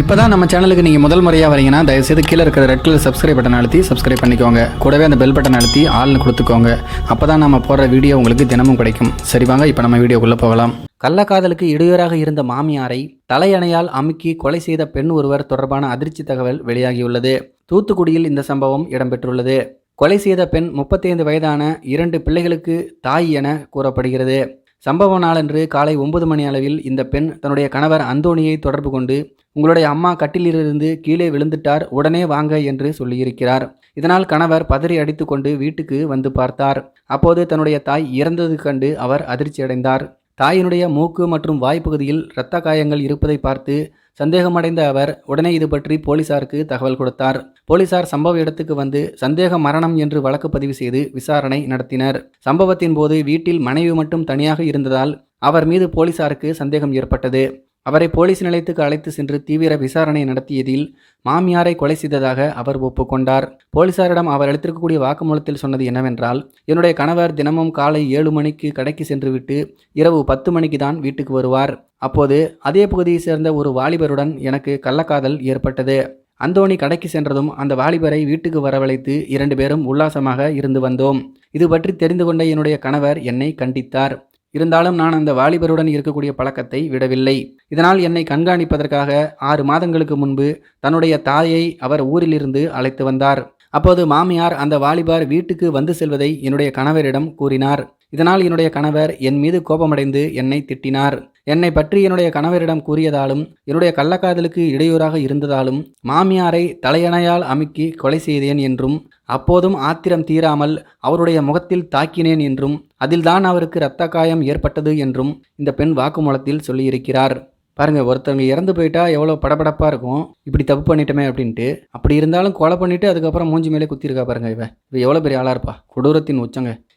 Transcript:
இப்போ தான் நம்ம சேனலுக்கு நீங்கள் முதல் முறையாக வரீங்கன்னா தயவுசெய்து கீழே இருக்கிற ரெட் கலர் சப்ஸ்கிரைப் பட்டன் அழுத்தி சப்ஸ்கிரைப் பண்ணிக்கோங்க. கூடவே அந்த பெல் பட்டன் அழுத்தி ஆள்னு கொடுத்துக்கோங்க. அப்போ தான் நம்ம போடுற வீடியோ உங்களுக்கு தினமும் கிடைக்கும். சரி வாங்க இப்போ நம்ம வீடியோக்குள்ளே போகலாம். கள்ளக்காதலுக்கு இடையூறாக இருந்த மாமியாரை தலையணையால் அமுக்கி கொலை செய்த பெண் ஒருவர் தொடர்பான அதிர்ச்சி தகவல் வெளியாகியுள்ளது. தூத்துக்குடியில் இந்த சம்பவம் இடம்பெற்றுள்ளது. கொலை செய்த பெண் முப்பத்தைந்து வயதான இரண்டு பிள்ளைகளுக்கு தாய் என கூறப்படுகிறது. சம்பவ நாளன்று காலை ஒன்பது மணி அளவில் இந்த பெண் தன்னுடைய கணவர் அந்தோணியை தொடர்பு கொண்டு உங்களுடைய அம்மா கட்டிலிருந்து கீழே விழுந்துட்டார் உடனே வாங்க என்று சொல்லியிருக்கிறார். இதனால் கணவர் பதறி அடித்துக்கொண்டு வீட்டுக்கு வந்து பார்த்தார். அப்போது தன்னுடைய தாய் இறந்தது கண்டு அவர் அதிர்ச்சியடைந்தார் தாயினுடைய மூக்கு மற்றும் வாய்ப்பகுதியில் இரத்த காயங்கள் இருப்பதை பார்த்து சந்தேகமடைந்த அவர் உடனே இது பற்றி போலீசாருக்கு தகவல் கொடுத்தார். போலீசார் சம்பவ இடத்துக்கு வந்து சந்தேக மரணம் என்று வழக்கு பதிவு செய்து விசாரணை நடத்தினர். சம்பவத்தின் போது வீட்டில் மனைவி மட்டும் தனியாக இருந்ததால் அவர் மீது போலீசாருக்கு சந்தேகம் ஏற்பட்டது. அவரை போலீஸ் நிலையத்துக்கு அழைத்து சென்று தீவிர விசாரணை நடத்தியதில் மாமியாரை கொலை செய்ததாக அவர் ஒப்புக்கொண்டார். போலீசாரிடம் அவர் அளித்திருக்கக்கூடிய வாக்குமூலத்தில் சொன்னது என்னவென்றால் என்னுடைய கணவர் தினமும் காலை ஏழு மணிக்கு கடைக்கு சென்றுவிட்டு இரவு பத்து மணிக்கு தான் வீட்டுக்கு வருவார். அப்போது அதே பகுதியை சேர்ந்த ஒரு வாலிபருடன் எனக்கு கள்ளக்காதல் ஏற்பட்டது. அந்தோணி கடைக்கு சென்றதும் அந்த வாலிபரை வீட்டுக்கு வரவழைத்து இரண்டு பேரும் உல்லாசமாக இருந்து வந்தோம். இது பற்றி தெரிந்து கொண்ட என்னுடைய கணவர் என்னை கண்டித்தார். இருந்தாலும் நான் அந்த வாலிபருடன் இருக்கக்கூடிய பழக்கத்தை விடவில்லை. இதனால் என்னை கண்காணிப்பதற்காக ஆறு மாதங்களுக்கு முன்பு தன்னுடைய தாயை அவர் ஊரிலிருந்து அழைத்து வந்தார். அப்போது மாமியார் அந்த வாலிபர் வீட்டுக்கு வந்து செல்வதை என்னுடைய கணவரிடம் கூறினார். இதனால் என்னுடைய கணவர் என் மீது கோபமடைந்து என்னை திட்டினார். என்னை பற்றி என்னுடைய கணவரிடம் கூறியதாலும் என்னுடைய கள்ளக்காதலுக்கு இடையூறாக இருந்ததாலும் மாமியாரை தலையணையால் அமுக்கி கொலை செய்தேன் என்றும் அப்போதும் ஆத்திரம் தீராமல் அவருடைய முகத்தில் தாக்கினேன் என்றும் அதில்தான் அவருக்கு இரத்த காயம் ஏற்பட்டது என்றும் இந்த பெண் வாக்குமூலத்தில் சொல்லியிருக்கிறார். பாருங்க ஒருத்தவங்க இறந்து போயிட்டா எவ்வளோ படபடப்பாக இருக்கும். இப்படி தப்பு பண்ணிட்டோமே அப்படின்ட்டு அப்படி இருந்தாலும் கொலை பண்ணிட்டு அதுக்கப்புறம் மூஞ்சி மேலே குத்திருக்கா பாருங்க இவ. இவ எவ்வளோ பெரிய ஆளாக இருப்பா. கொடூரத்தின் உச்சங்க.